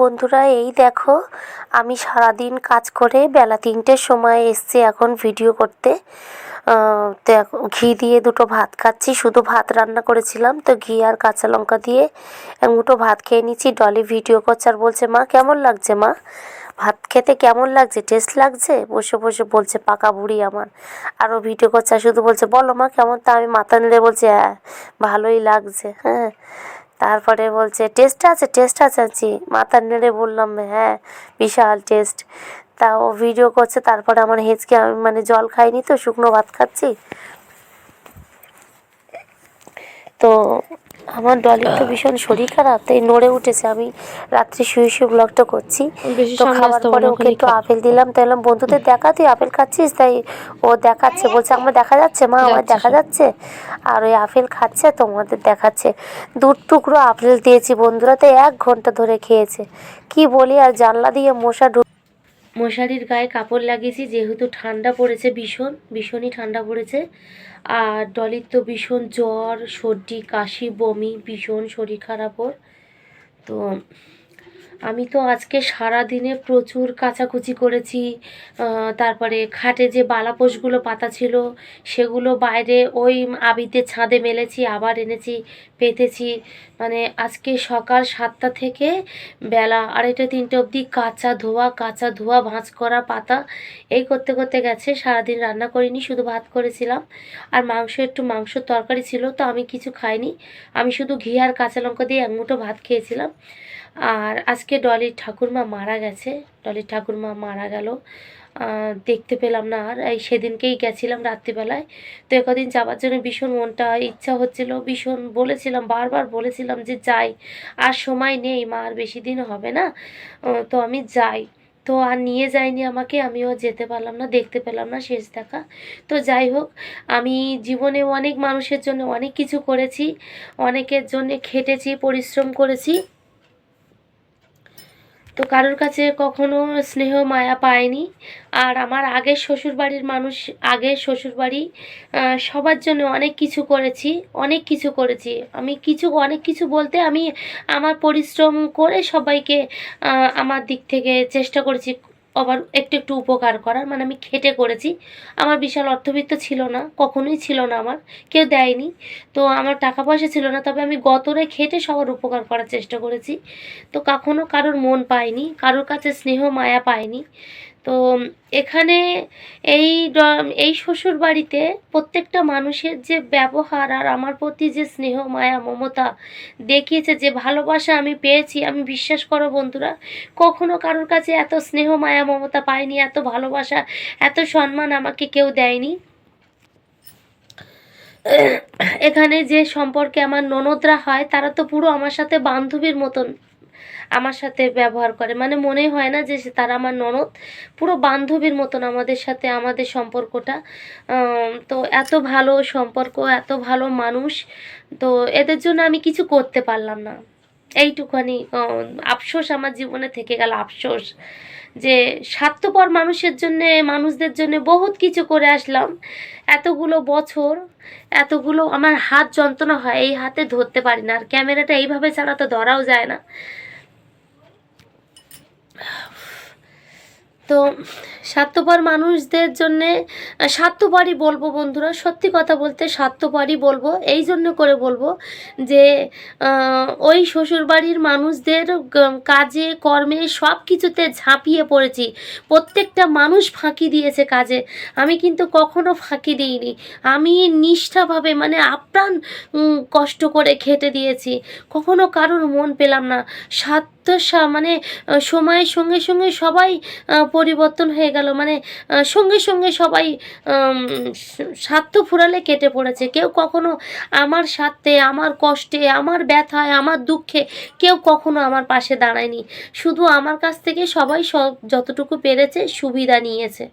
বন্ধুরা, এই দেখো, আমি সারাদিন কাজ করে বেলা তিনটের সময় এসছি এখন ভিডিও করতে। তো ঘি দিয়ে দুটো ভাত খাচ্ছি, শুধু ভাত রান্না করেছিলাম, তো ঘি আর কাঁচা লঙ্কা দিয়ে এক মুঠো ভাত খেয়ে নিচ্ছি। ডলি ভিডিও করছে আর বলছে, মা, কেমন লাগছে, মা? ভাত খেতে কেমন লাগছে? টেস্ট লাগছে? বসে বসে বলছে, পাকা বুড়ি আমার। আরও ভিডিও করছে শুধু বলছে, বলো মা, কেমন? তা আমি মাথা নেড়ে বলছি হ্যাঁ ভালোই লাগছে। হ্যাঁ। তারপরে বলছে টেস্ট আছে টেস্ট আছে আছি মাথা নেড়ে বললাম হ্যাঁ বিশাল টেস্ট তা ও ভিডিও করছে, তারপরে আমার হেঁচকে আমি মানে জল খাইনি তো, শুকনো ভাত খাচ্ছি। তো আমার ডলির তো ভীষণ শরীর খারাপ তাই নড়ে উঠেছে। আমি রাত্রে শুয়ে শুয়ে ব্লগটা করছি। তো খাবার পরে ওকে একটু আপেল দিলাম তাই বললাম বন্ধুদের দেখা তুই আপেল খাচ্ছিস? তাই ও দেখাচ্ছে বলছে আমার দেখা যাচ্ছে মা আমার দেখা যাচ্ছে? আর ওই আপেল খাচ্ছে তোমাদের দেখাচ্ছে। দু টুকরো আপেল দিয়েছি বন্ধুরা তো এক ঘণ্টা ধরে খেয়েছে। কি বলি আর জানলা দিয়ে মশা ঢুক মশারির গায়ে কাপড় লাগিয়েছি, যেহেতু ঠান্ডা পড়েছে ভীষণ, ভীষণই ঠান্ডা পড়েছে। আর ডলির তো ভীষণ জ্বর, সর্দি, কাশি, বমি, ভীষণ শরীর খারাপ ওর। তো আমি তো আজকে সারা দিনে প্রচুর কাচাকুচি করেছি। তারপরে খাটে যে বালাপোষগুলো পাতা ছিল, সেগুলো বাইরে ওই আবিতে ছাদে মেলেছি, আবার এনেছি, পেতেছি। মানে আজকে সকাল সাতটা থেকে বেলা আড়াইটা, তিনটে অবধি কাঁচা ধোয়া কাঁচা ধোয়া, ভাঁজ করা পাতা, এই করতে করতে গেছে। সারাদিন রান্না করিনি, শুধু ভাত করেছিলাম। আর মাংস, একটু মাংস তরকারি ছিল, তো আমি কিছু খাইনি। আমি শুধু ঘি আর কাঁচা লঙ্কা দিয়ে এক মুঠো ভাত খেয়েছিলাম। আর আজকে ডলির ঠাকুরমা মারা গেছে। ডলির ঠাকুরমা মারা গেল। দেখতে পেলাম না আর। এই সেদিনকেই গেছিলাম রাত্রিবেলায়। তো একদিন যাওয়ার জন্য ভীষণ মনটা ইচ্ছা হচ্ছিল। ভীষণ বলেছিলাম, বারবার বলেছিলাম যে যাই। আর সময় নেই, মা, আর বেশি দিন হবে না। তো আমি যাই। তো আর নিয়ে যায়নি আমাকে, আমিও যেতে পারলাম না, দেখতে পেলাম না শেষ দেখা। তো যাই হোক, আমি জীবনে অনেক মানুষের জন্য অনেক কিছু করেছি। অনেকের জন্য খেটেছি, পরিশ্রম করেছি। তো কারোর কাছে কখনো স্নেহ, মায়া পায়নি। আর আমার আগের শ্বশুরবাড়ির মানুষ, আগের শ্বশুরবাড়ি বাড়ি সবার জন্য অনেক কিছু করেছি, অনেক কিছু করেছি। আমি কিছু, অনেক কিছু বলতে আমি আমার পরিশ্রম করে সবাইকে আমার দিক থেকে চেষ্টা করেছি আবার একটু একটু উপকার করার। মানে আমি খেটে করেছি। আমার বিশাল অর্থবিত্ত ছিল না, কখনোই ছিল না আমার। কেউ দেয়নি। তো আমার টাকা পয়সা ছিল না, তবে আমি গতরে খেটে সবার উপকার করার চেষ্টা করেছি। তো কখনো কারোর মন পায়নি, কারোর কাছে স্নেহ, মায়া পাইনি তো এখানে এই এই শ্বশুর বাড়িতে প্রত্যেকটা মানুষের যে ব্যবহার আর আমার প্রতি যে স্নেহ, মায়া, মমতা দেখিয়েছে, যে ভালোবাসা আমি পেয়েছি, আমি বিশ্বাস করো বন্ধুরা, কখনো কারোর কাছে এত স্নেহ, মায়া, মমতা পাইনি, এত ভালোবাসা, এত সম্মান আমাকে কেউ দেয়নি। এখানে যে সম্পর্কে আমার ননদরা হয়, তারা তো পুরো আমার সাথে বান্ধবীর মতন। আমার সাথে ব্যবহার করে। মানে মনে হয় না যে তারা আমার ননদ। পুরো বান্ধবীর মতন আমাদের সাথে, আমাদের সম্পর্কটা। তো এত ভালো সম্পর্ক, এত ভালো মানুষ। তো এদের জন্য আমি কিছু করতে পারলাম না। এইটুখানি আফসোস আমার জীবনে থেকে গেল, আফসোস। যে স্বার্থপর মানুষের জন্য, মানুষদের জন্য বহুত কিছু করে আসলাম। এতগুলো বছর, এতগুলো আমার হাত যন্ত্রণা হয়, এই হাতে ধরতে পারি না। আর ক্যামেরাটা এইভাবে ছাড়া তো ধরাও যায় না। তো স্বার্থপর মানুষদের জন্যে স্বার্থপরই বলব বন্ধুরা, সত্যি কথা বলতে স্বার্থপরই বলব, এই জন্য করে বলব যে ওই শ্বশুরবাড়ির মানুষদের কাজে, কর্মে সব কিছুতে ঝাঁপিয়ে পড়েছি। প্রত্যেকটা মানুষ ফাঁকি দিয়েছে কাজে, আমি কিন্তু কখনো ফাঁকি দিইনি। আমি নিষ্ঠাভাবে মানে আপ্রাণ কষ্ট করে খেটে দিয়েছি, কখনো কারোর মন পেলাম না। স্বার্থ সা- মানে সময়ের সঙ্গে সঙ্গে সবাই পরিবর্তন হয়ে গেল। মানে সঙ্গে সঙ্গে সবাই স্বার্থ ফুরালে কেটে পড়েছে। কেউ কখনো আমার স্বার্থে, আমার কষ্টে, আমার ব্যথায়, আমার দুঃখে কেউ কখনো আমার পাশে দাঁড়ায়নি। শুধু আমার কাছ থেকে সবাই সব যতটুকু পেরেছে সুবিধা নিয়েছে।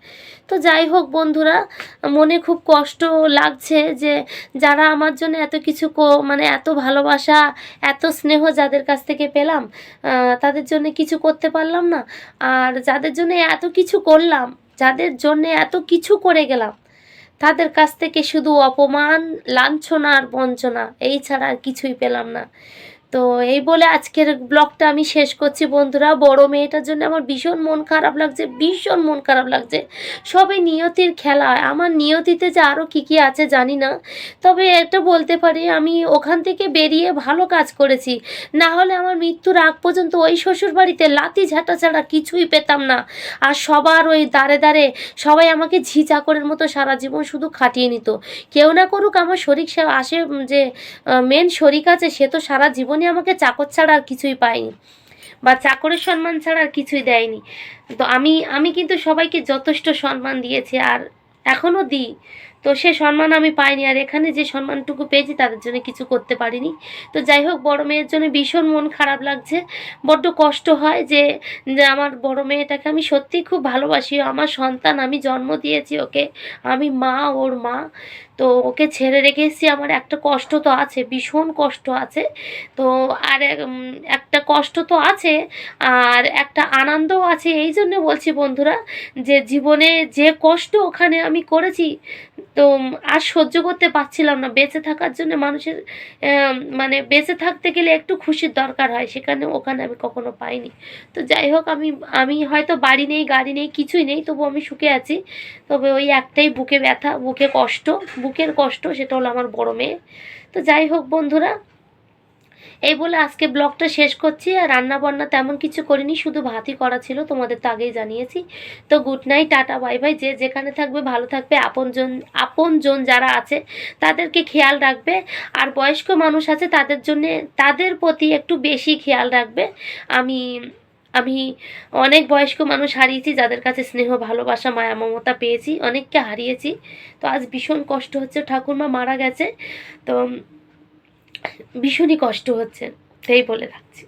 তো যাই হোক বন্ধুরা, মনে খুব কষ্ট লাগছে যে, যারা আমার জন্য এত কিছু মানে এত ভালোবাসা, এত স্নেহ যাদের কাছ থেকে পেলাম তাদের জন্য কিছু করতে পারলাম না। আর যাদের জন্য এত কিছু করলাম, যাদের জন্য এত কিছু করে গেলাম, তাদের কাছ থেকে শুধু অপমান, লাঞ্ছনা আর বঞ্চনা, এই ছাড়া আর কিছুই পেলাম না। তো এই বলে আজকের ব্লগটা আমি শেষ করছি। বন্ধুরা, বড় মেয়েটার জন্য আমার ভীষণ মন খারাপ লাগছে, ভীষণ মন খারাপ লাগছে। সবই নিয়তির খেলা, আমার নিয়তিতে যে আরও কী কী আছে জানি না। তবে এটা বলতে পারি, আমি ওখান থেকে বেরিয়ে ভালো কাজ করেছি। না হলে আমার মৃত্যুর আগ পর্যন্ত ওই শ্বশুর বাড়িতে লাতি ঝাঁটা ছাড়া কিছুই পেতাম না। আর সবার ওই দাঁড়ে দাঁড়ে সবাই আমাকে ঝি চাকরের মতো সারা জীবন শুধু খাটিয়ে নিত। কেউ না করুক আমার শরিক আসে, যে মেন শরিক আছে, সে তো সারা আমাকে চাকর ছাড়া আর কিছুই পায়নি বা চাকরের সম্মান ছাড়া আর কিছুই দেয়নি। তো আমি আমি কিন্তু সবাইকে যথেষ্ট সম্মান দিয়েছি আর এখনও দিই। তো সে সম্মান আমি পাইনি, আর এখানে যে সম্মানটুকু পেয়েছি তাদের জন্য কিছু করতে পারিনি। তো যাই হোক, বড় মেয়ের জন্য ভীষণ মন খারাপ লাগছে। বড্ড কষ্ট হয় যে আমার বড় মেয়েটাকে আমি সত্যিই খুব ভালোবাসি। আমার সন্তান, আমি জন্ম দিয়েছি ওকে। আমি মা, ওর মা। তো ওকে ছেড়ে রেখে এসেছি। আমার একটা কষ্ট তো আছে, ভীষণ কষ্ট আছে। তো আর একটা কষ্ট তো আছে, আর একটা আনন্দও আছে। এই জন্য বলছি বন্ধুরা, যে জীবনে যে কষ্ট ওখানে আমি করেছি তো আর সহ্য করতে পারছিলাম না। বেঁচে থাকার জন্য মানুষের মানে বেঁচে থাকতে গেলে একটু খুশির দরকার হয়, সেখানে ওখানে আমি কখনো পাইনি। তো যাই হোক, আমি আমি হয়তো বাড়ি নেই, গাড়ি নেই, কিছুই নেই, তবু আমি সুখে আছি। তবে ওই একটাই বুকে ব্যথা, বুকে কষ্ট, বুকের কষ্ট, সেটা হলো আমার বড় মেয়ে। তো যাই হোক বন্ধুরা এই বলে আজকে ব্লগটা শেষ করছি আর রান্না বান্না তেমন কিছু করিনি, শুধু ভাতই করা ছিল, তোমাদের তো আগেই জানিয়েছি। তো good night tata bye bye যে যেখানে থাকবে ভালো থাকবে। আপনজন আপনজন যারা আছে, তাদেরকে খেয়াল রাখবে। আর বয়স্ক মানুষ আছে, তাদের জন্যে, তাদের প্রতি একটু বেশি খেয়াল রাখবে। আমি আমি অনেক বয়স্ক মানুষ হারিয়েছি, যাদের কাছে স্নেহ, ভালোবাসা, মায়া, মমতা পেয়েছি, অনেককে হারিয়েছি। তো আজ ভীষণ কষ্ট হচ্ছে, ঠাকুরমা মারা গেছে। তো ভীষণই কষ্ট হচ্ছে তাই বলে রাখছি।